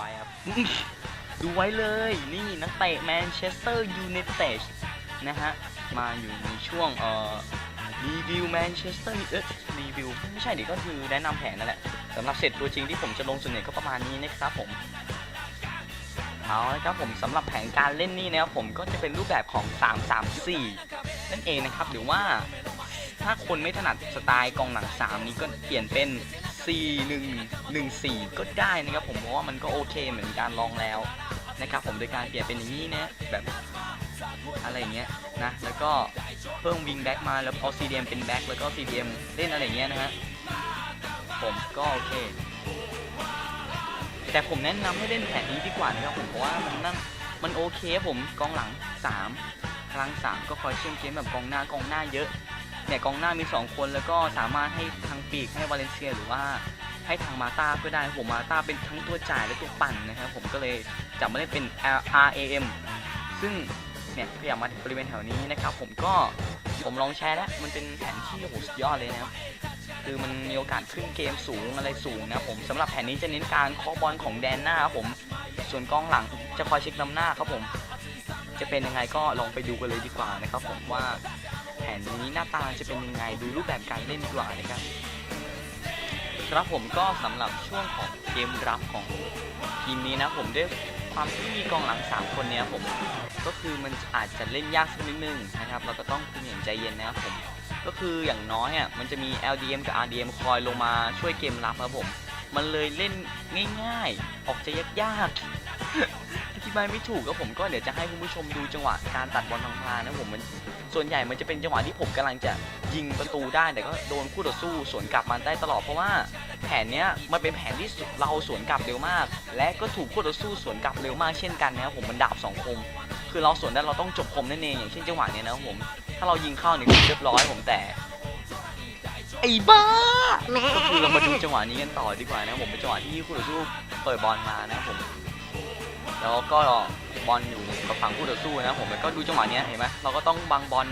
ไว้ครับ ดูไว้เลยนี่นักเตะแมนเชสเตอร์ยูไนเต็ดนะฮะ มาอยู่ในช่วงเอ่อรีวิวแมนเชสเตอร์เอ๊ะรีวิวไม่ใช่ดิก็คือแนะนำแผนนั่นแหละสำหรับเสร็จตัวจริงที่ผมจะลงส่วนใหญ่ก็ประมาณนี้นะครับผมเอาละครับผมสำหรับแผนการเล่นนี่นะครับผมก็จะเป็นรูปแบบของ 3 3 4 นั่นเองนะครับหรือว่าถ้าคนไม่ถนัดสไตล์กองหลัง 3 นี้ก็เปลี่ยนเป็น 4 1 1 4 ก็ได้นะครับผมเพราะว่ามันก็โอเคเหมือนการลองแล้วนะครับผมโดยการเปลี่ยนเป็นอย่างนี้นะแบบอะไรเงี้ยนะแล้วก็เพิ่มวิงแบ็กมาแล้วเอา CDM เป็นแบ็กแล้วก็ CDM เล่นอะไรเงี้ยนะฮะผมก็โอเค แต่ผมแนะนำให้เล่นแผนนี้ดีกว่านะครับผมเพราะว่ามันนั่นมันโอเคผมกองหลัง3พลัง3 ก็คอยเชื่อมเกมแบบกองหน้ากองหน้าเยอะ เนี่ยกองหน้ามี 2 คนแล้วก็สามารถให้ทางปีกให้วาเลนเซียหรือว่าให้ทางมาตาก็ได้ผมมาตาเป็นทั้งตัวจ่ายและตัวปั่นนะครับผมก็เลยจับมาเล่นเป็น R A M ซึ่งเนี่ยขยับมาถึงบริเวณแถวนี้นะครับผมก็ผมลองแชร์แล้วมันเป็นแผนที่โหสุดยอดเลยนะครับคือมันมีโอกาสขึ้นเกมสูงอะไรสูงนะผมสำหรับแผนนี้จะเน้นการเคาะบอลของแดนหน้าครับผมส่วนกองหลังจะคอยเช็คนำหน้าครับผม จะเป็นยังไงก็ลองไปดูกันเลยดีกว่านะครับผมว่า นนี้หน้าตาจะเป็นยังไงดูรูปแบบการเล่นดีกว่านะครับครับผมก็สำหรับช่วงของเกมรับของทีมนี้นะผมด้วยความที่มีกองหลัง 3 คนเนี้ยผมก็คือมันอาจจะเล่นยากสักนิดนึงนะครับ เราก็ต้องคุมอย่างใจเย็นนะครับผมก็คืออย่างน้อยอะมันจะมี LDM กับ RDM คอยลงมาช่วยเกมรับครับผม มันเลยเล่นง่ายๆ ออกจะยากๆ ธิบายไม่ถูกก็ผมก็เดี๋ยวจะให้คุณผู้ชมดูจังหวะการตัดบอลทางพานะผมมันส่วนใหญ่มันจะเป็นจังหวะที่ผมกำลังจะยิงประตูได้แต่ก็โดนคู่ต่อสู้สวนกลับมาได้ตลอดเพราะว่าแผนเนี้ยมันเป็นแผนที่เราสวนกลับเร็วมาก และก็ถูกคู่ต่อสู้สวนกลับเร็วมากเช่นกันนะครับผมมันดาบสองคม คือเราสวนได้เราต้องจบคมนั่นเองอย่างเช่นจังหวะเนี้ยนะครับผมถ้าเรายิงเข้าเนี่ยเรียบร้อยผมแต่ไอ้บ้าก็คือเรามาดูจังหวะนี้กันต่อดีกว่านะผมเป็นจังหวะที่คู่ต่อสู้เปิดบอลมานะผม แล้วก็บอลอยู่กับฝั่งคู่ต่อสู้นะผมแล้วก็ดูจังหวะนี้เห็นไหมเราก็ต้องบังบอล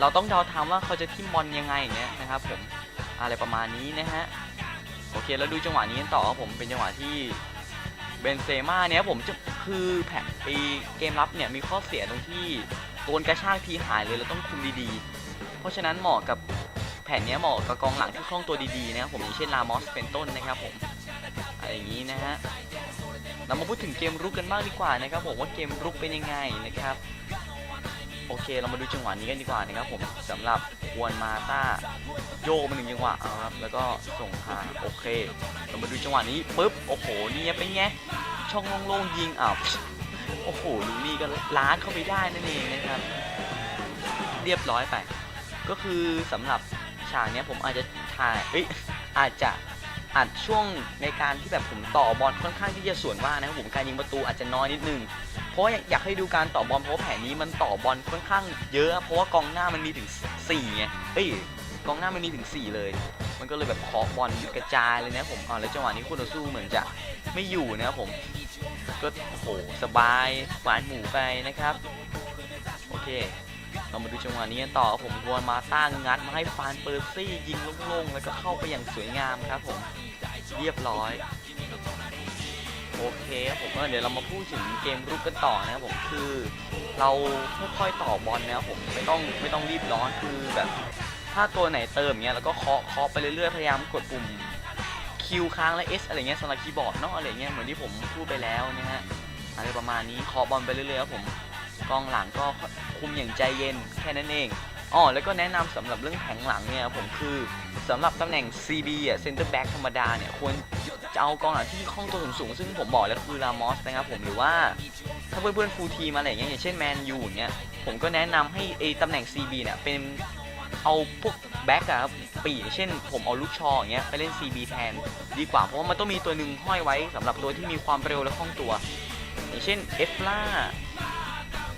เราต้องเดาทามว่าเขาจะทิมบอลยังไงอย่างเงี้ยนะครับผมอะไรประมาณนี้นะฮะโอเคแล้วดูจังหวะนี้กันต่อครับผมเป็นจังหวะที่เบนเซม่าเนี่ยผมจะคือแผนปีเกมรับเนี่ยมีข้อเสียตรงที่โดนกระชากทีหายเลยเราต้องคุมดีๆ เพราะฉะนั้นเหมาะกับแผนเนี้ยเหมาะกับกองหลังที่คล่องตัวดีๆนะครับผมอย่างเช่นลามอสเป็นต้นนะครับผมอะไรอย่างนี้นะฮะ เรามาพูดถึงเกมรุกกันบ้างดีกว่านะครับผมว่าเกมรุกเป็นยังไงนะครับ โอเคเรามาดูจังหวะนี้กันดีกว่านะครับผมสำหรับวอนมาตาโยกมาหนึ่งจังหวะครับแล้วก็ส่งหาโอเค เรามาดูจังหวะนี้ปุ๊บโอ้โหนี่เป็นไงช่องโล่งๆยิงอ้าวโอ้โหลูนี่ก็ล้านเข้าไปได้นั่นเองนะครับ เรียบร้อยไป ก็คือสำหรับฉากนี้ผมอาจจะถ่ายเอ้ยอาจจะ อัดช่วงในการที่แบบผมต่อบอลค่อนข้างที่จะสวนมานะครับผมการยิงประตูอาจจะน้อยนิดนึงเพราะาอยากให้ดูการต่อบอลเพราะแผนนี้มันต่อบอลค่อนข้างเยอะ เพราะว่ากองหน้ามันมีถึง4ไงเอ้ยกองหน้ามันมีถึง 4 เลย มันก็เลยแบบเคาะบอลกระจายเลยนะผมอ๋อแล้วจังหวะนี้คู่ต่อสู้เหมือนจะไม่อยู่นะครับผมก็โอ้โหสบายหวานหมูไปนะครับ โอเค เรามาดูจังหวะนี้กันต่อผมวนมาตั้งงัดมาให้ฟานเปอร์ซี่ยิงโล่งๆแล้วก็เข้าไปอย่างสวยงามครับผมเรียบร้อยโอเคครับผมเดี๋ยวเรามาพูดถึงเกมรุกกันต่อนะครับผมคือเราค่อยๆต่อบอลนะครับผมไม่ต้องไม่ต้องรีบร้อนคือแบบถ้าตัวไหนเติมเงี้ยแล้วก็เคาะเคาะไปเรื่อยๆพยายามกดปุ่ม Q ค้างและ S อะไรเงี้ยสำหรับคีย์บอร์ดเนาะอะไรเงี้ยเหมือนที่ผมพูดไปแล้วนะฮะอะไรประมาณนี้เคาะบอลไปเรื่อยๆครับผม กองหลังก็คุมอย่างใจเย็นแค่นั้นเองอ๋อแล้วก็แนะนำสำหรับเรื่องแผงหลังเนี่ยผมคือสำหรับตำแหน่ง CB อะ Center Back ธรรมดาเนี่ยควรจะเอากองหลังที่คล่องตัวสูงๆซึ่งผมบอกแล้วคือลามอสนะครับผมหรือว่าถ้าเพื่อนๆฟูลทีมอะไรอย่างเงี้ยอย่างเช่นแมนยูเงี้ยผมก็แนะนำให้ไอตำแหน่ง CB เนี่ยเป็นเอาพวกแบ็กอะครับปีเช่น ผมเอาลูกชออย่างเงี้ยไปเล่น CB แทนดีกว่าเพราะว่ามันต้องมีตัวหนึ่งห้อยไว้สำหรับตัวที่มีความเร็วและคล่องตัว อย่างเช่นเอฟล่า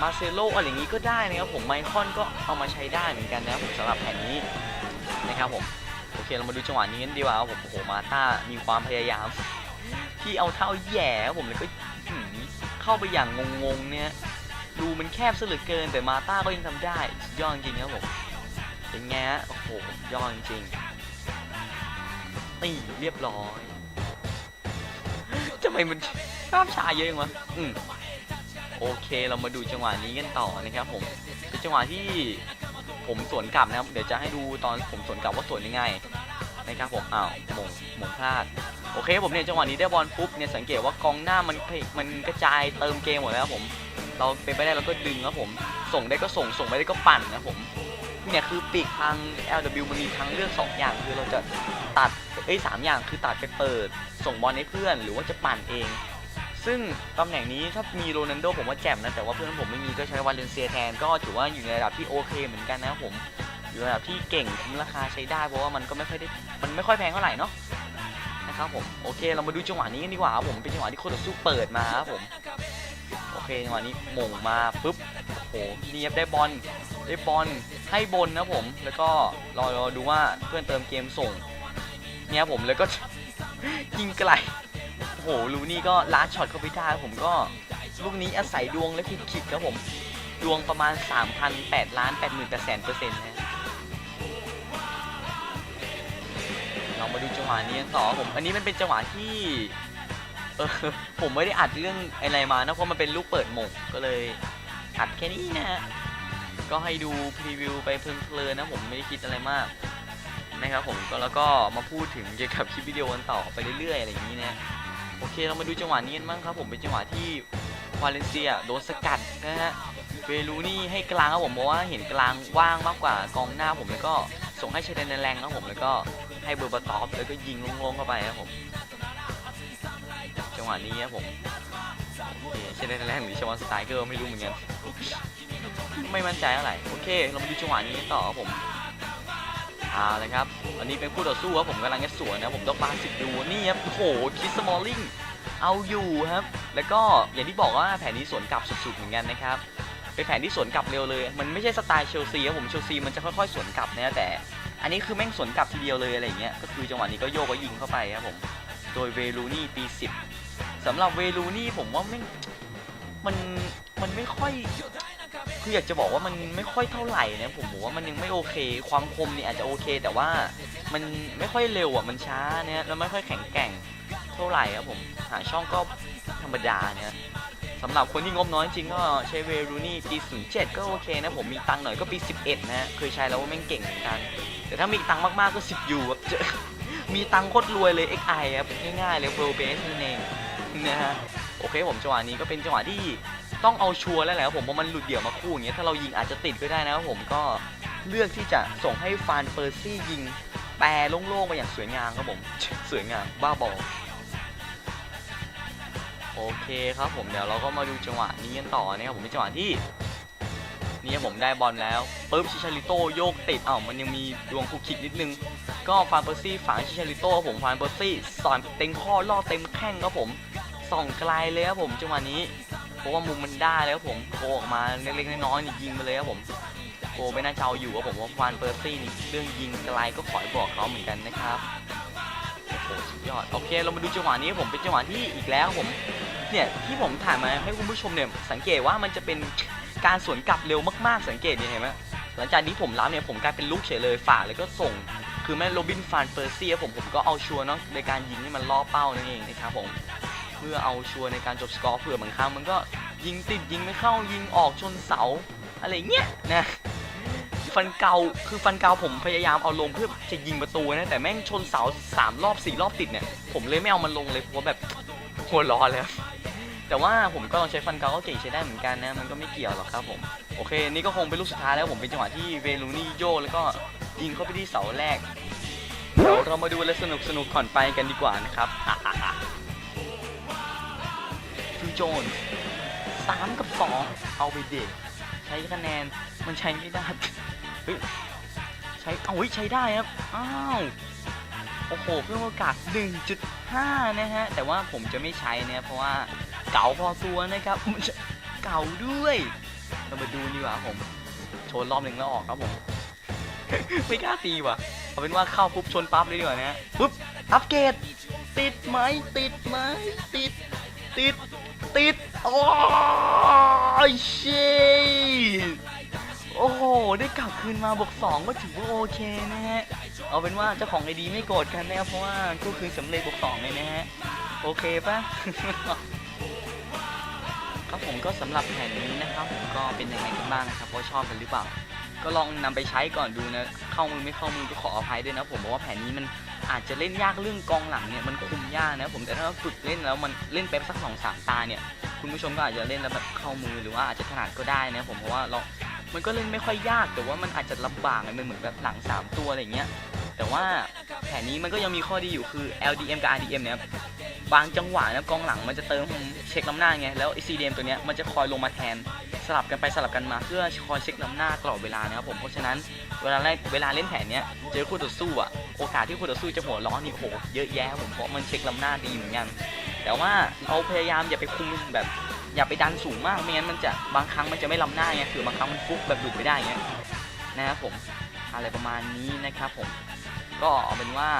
มาเซโลอะไรอย่างงี้ก็ได้นะครับผมไมคอนก็เอามาใช้ได้เหมือนกันนะครับผมสำหรับแผ่นนี้นะครับผมโอเคเรามาดูจังหวะนี้กันดีกว่าครับผมโอ้โหมาต้ามีความพยายาม ที่เอาเท้าแย่ครับผมแล้วก็เข้าไปอย่างงงๆเนี่ยดูมันแคบซะเหลือเกินแต่มาต้าก็ยังทำได้ยอดจริงครับผมเป็นไงฮะโอ้โหยอดจริงนี่เรียบร้อยทำไมมันภาพช้าเยอะจังวะอืม โอเคเรามาดูจังหวะนี้กันต่อนะครับผมเป็นจังหวะที่ผมสวนกลับนะครับ เดี๋ยวจะให้ดูตอนผมสวนกลับว่าสวนยังไงนะครับผมอ้าวหมงหมงพลาด โอเคผมเนี่ยจังหวะนี้ได้บอลปุ๊บเนี่ยสังเกตว่ากองหน้ามันมันกระจายเติมเกมหมดแล้วครับผม เราเป็นไปได้เราก็ดึงครับผม ส่งได้ก็ส่งส่งไม่ได้ก็ปั่นนะครับผมเนี่ยคือปีกทาง LW มันมีทางเลือก 2 อย่างคือเราจะตัดเอ้ยสามอย่างคือตัดไปเปิด ส่งบอลให้เพื่อน หรือว่าจะปั่นเอง ซึ่งตำแหน่งนี้ถ้ามีโรนัลโดผมว่าแจ่มนะ แต่ว่าเพื่อนผมไม่มีก็ใช้วาเลนเซียแทน ก็ถือว่าอยู่ในระดับที่โอเคเหมือนกันนะครับผม อยู่ระดับที่เก่งคุ้มราคาใช้ได้เพราะว่ามันก็ไม่ค่อยได้มันไม่ค่อยแพงเท่าไหร่เนาะนะครับผมโอเคเรามาดูจังหวะนี้กันดีกว่าครับผมเป็นจังหวะที่โคตรสู้เปิดมาครับผมโอเคจังหวะนี้มงมาปุ๊บโอ้โหเนียบได้บอลได้บอลให้บนนะผม แล้วก็รอรอดูว่าเพื่อนเติมเกมส่งเนี่ยผมแล้วก็ยิงไกล โอ้โหลูนี่ก็ล้าช็อตเข้าไปได้ผมก็ลูกนี้อาศัยดวงและคิดคิดครับผม ดวงประมาณ3,008ล้าน8 8 0 0 0แสนเปอร์เซ็นต์นะเรามาดูจังหวะนี้กันต่อผม อันนี้มันเป็นจังหวะที่เออผมไม่ได้อัดเรื่องอะไรมานะเพราะมันเป็นลูกเปิดหมงก็เลยอัดแค่นี้นะฮะก็ให้ดูพรีวิวไปเพลินๆนะผมไม่ได้คิดอะไรมากนะครับผมก็แล้วก็มาพูดถึงเกี่ยวกับคลิปวิดีโอกันต่อไปเรื่อยๆอะไรอย่างนี้นะ โอเคเรามาดูจังหวะนี้กันบ้างครับผมเป็นจังหวะที่วาเลนเซียโดนสกัดนะฮะเวลูนี่ให้กลางครับผมเพราะว่าเห็นกลางว่างมากกว่ากองหน้าผมแล้วก็ส่งให้เชเดนแรงครับผมแล้วก็ให้เบอร์บาตอฟแล้วก็ยิงลงๆเข้าไปครับผมจังหวะนี้ครับผมโอเคเชนแรกหรือชวอนสไตล์เกอร์ไม่รู้เหมือนกันไม่มั่นใจเท่าไหร่โอเค เรามาดูจังหวะนี้ต่อครับผม เอาเลยครับอันนี้เป็นคู่ต่อสู้ครับผมกำลังจะสวนนะผมต้องปาสิบดูนี่ครับโอ้โหคิสมอลลิงเอาอยู่ครับ แล้วก็อย่างที่บอกว่าแผนนี้สวนกลับสุดๆเหมือนกันนะครับเป็นแผนที่สวนกลับเร็วเลย มันไม่ใช่สไตล์เชลซีครับผมเชลซีมันจะค่อยๆสวนกลับนะแต่ อันนี้คือแม่งสวนกลับทีเดียวเลยอะไรเงี้ยก็คือจังหวะนี้ก็โยกก็ยิงเข้าไปครับผมโดยเวลูนี่ปี 10สำหรับเวลูนี่ผมว่าไม่มันมันไม่ค่อย คืออยากจะบอกว่ามันไม่ค่อยเท่าไหร่นะผมบอกว่ามันยังไม่โอเค ความคมเนี่ยอาจจะโอเค แต่ว่ามันไม่ค่อยเร็วอะมันช้าเนี่ยแล้วไม่ค่อยแข็งแกร่งเท่าไหร่ครับผมหาช่องก็ธรรมดาเนี่ยสำหรับคนที่งบน้อยจริงก็ใช้เวลูนี่ปี 07 ก็โอเคนะผมมีตังค์หน่อยก็ปี 11 นะเคยใช้แล้วว่าแม่งเก่งเหมือนกัน แต่ถ้ามีตังค์มากๆก็ 10ยูครับมีตังค์โคตรรวยเลย XI ครับง่ายๆเลย World Base นั่นเองนะฮะโอเคผมจังหวะนี้ก็เป็นจังหวะที่ ต้องเอาชัวร์แล้วแหละครับผมเพราะมันหลุดเดี่ยวมาคู่อย่างเงี้ยถ้าเรายิงอาจจะติดก็ได้นะครับผมก็เลือกที่จะส่งให้ฟานเปอร์ซี่ยิงแปรโล่งๆมาอย่างสวยงามครับผมสวยงามบ้าบอโอเคครับผมเดี๋ยวเราก็มาดูจังหวะนี้กันต่อนะครับผมเป็นจังหวะที่นี่ผมได้บอลแล้วปุ๊บชิชาริโต้โยกติดอ้าวมันยังมีดวงคุกคิกนิดนึง ก็ฟานเปอร์ซี่ฝังชิชาริโต้ผมฟานเปอร์ซี่สอนเต็มข้อล่อเต็มแข้งครับผมส่องไกลเลยครับผมจังหวะนี้ เพราะว่ามุมมันได้แล้วครับผมโกออกมาเล็กๆน้อยๆนี่ยิงไปเลยครับผมโกไม่น่าจะเอาอยู่ครับผมว่าฟานเปอร์ซี่นี่เรื่องยิงไกลก็ขอให้บอกเขาเหมือนกันนะครับโอ้โหสุดยอดโอเค เรามาดูจังหวะนี้ผมเป็นจังหวะที่อีกแล้วผมเนี่ยที่ผมถ่ายมาให้คุณผู้ชมเนี่ยสังเกตว่ามันจะเป็นการสวนกลับเร็วมากๆ สังเกตเนี่ยเห็นไหมหลังจากนี้ผมรับเนี่ยผมกลายเป็นลูกเฉยเลยฝ่าแล้วก็ส่งคือแม่โรบินฟานเปอร์เซียผมผมก็เอาชัวร์เนาะในการยิงให้มันล่อเป้านั่นเองนะครับผม เพื่อเอาชัวร์ในการจบสกอร์เผื่อบางครั้งมันก็ยิงติดยิงไม่เข้ายิงออกชนเสาอะไรเงี้ยนะฟันเกาคือฟันเกาผมพยายามเอาลงเพื่อจะยิงประตูนะแต่แม่งชนเสาสามรอบสี่รอบติดเนี่ยผมเลยไม่เอามันลงเลยเพราะแบบหัวร้อนเลยครับแต่ว่าผมก็ลองใช้ฟันเกาก็เก่งใช้ได้เหมือนกันนะ มันก็ไม่เกี่ยวหรอกครับผม โอเค นี่ก็คงเป็นลูกสุดท้ายแล้วผมเป็นจังหวะที่เวลูนี่โยแล้วก็ยิงเข้าไปที่เสาแรกเดี๋ยวเรามาดูอะไรสนุกสนุกก่อนไปกันดีกว่านะครับ โจนสามกับสองเอาไปเด็ก ใช้คะแนนมันใช้ไม่ได้ เฮ้ย ใช้เอ้ยใช้ได้ครับ อ้าว โอ้โห เพิ่มโอกาส 1.5 นะฮะ แต่ว่าผมจะไม่ใช้เนะเพราะว่าเก่าพอตัวนะครับ เก่าด้วย เรามาดูดีกว่าผม ชนรอบหนึ่งแล้วออกครับผม ไม่กล้าตีว่ะ เอาเป็นว่าเข้าปุ๊บชนปั๊บเลยดีกว่านะปุ๊บ อัปเกรดติดไหมติดไหมติด ติด ติด โอ้ยเชดโอ้โห ได้กลับคืนมาบวก2ก็ถือว่าโอเคนะฮะ เอาเป็นว่าเจ้าของไอดีไม่โกรธกันนะครับเพราะว่ากู้คืนสำเร็จบวก2เลยนะฮะ โอเคปะครับผมก็สำหรับแผนนี้นะครับ ก็เป็นยังไงกันบ้างนะครับว่าชอบกันหรือเปล่า ก็ลองนำไปใช้ก่อนดูนะ เข้ามือไม่เข้ามือก็ขออภัยด้วยนะผมเพราะว่าแผนนี้มัน อาจจะเล่นยากเรื่องกองหลังเนี่ยมันคุมยากนะผมแต่ถ้าเราฝึกเล่นแล้วมันเล่นไปสักสองสามตาเนี่ยคุณผู้ชมก็อาจจะเล่นแล้วแบบเข้ามือหรือว่าอาจจะถนัดก็ได้นะผมเพราะว่าเรา มันก็เล่นไม่ค่อยยากแต่ว่ามันอาจจะลำบากมันเหมือนแบบหลังสามตัวอะไรเงี้ยแต่ว่าแผนนี้มันก็ยังมีข้อดีอยู่คือ LDM กับ RDM เนี่ย บางจังหวะนะกองหลังมันจะเติมเช็คน้ำหน้าไงแล้ว CDM ตัวเนี้ยมันจะคอยลงมาแทนสลับกันไปสลับกันมาเพื่อคอยเช็คน้ำหน้าตลอดเวลานะครับผมเพราะฉะนั้นเวลาเล่นเวลาเล่นแผนเนี้ยเจอคู่ต่อสู้อะโอกาสที่คู่ต่อสู้จะหัวร้อนนี่โหเยอะแยะผมเพราะมันเช็คน้ำหน้าดีเหมือนกันแต่ว่าเราพยายามอย่าไปคุมแบบอย่าไปดันสูงมากไม่งั้นมันจะบางครั้งมันจะไม่ล้ำหน้าไงคือบางครั้งมันฟุกแบบดุไม่ได้เงี้ยนะครับผมอะไรประมาณนี้นะครับผมก็เอาเป็นว่า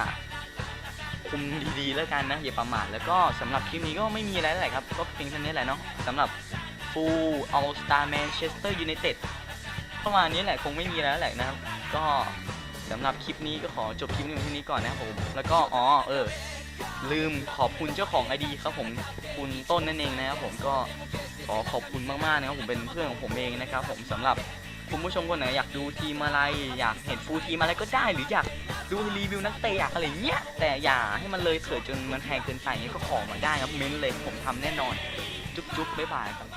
คุมดีๆแล้วกันนะอย่าประมาทแล้วก็สำหรับคลิปนี้ก็ไม่มีอะไรแล้วแหละครับ ก็เพียงเท่านี้แหละเนาะสำหรับ Full All Star Manchester United ประมาณนี้แหละคงไม่มีอะไรแล้วแหละนะครับ ก็สำหรับคลิปนี้ก็ขอจบคลิปนี้เพียงนี้ก่อนนะครับผมแล้วก็อ๋อเออลืมขอบคุณเจ้าของไอดีครับผมคุณต้นนั่นเองนะครับผมก็ขอขอบคุณมากๆนะครับผมเป็นเพื่อนของผมเองนะครับผมสำหรับ คุณผู้ชมคนไหนอยากดูทีมอะไร อยากเห็นฟูทีมอะไรก็ได้ หรืออยากดูรีวิวนักเตะอยากอะไรเงี้ย แต่อย่าให้มันเลยเถิดจนมันแพงเกินไปเงี้ยก็ขอมาได้ครับเม้นเลยผมทำแน่นอน จุ๊บๆบ๊ายบายครับ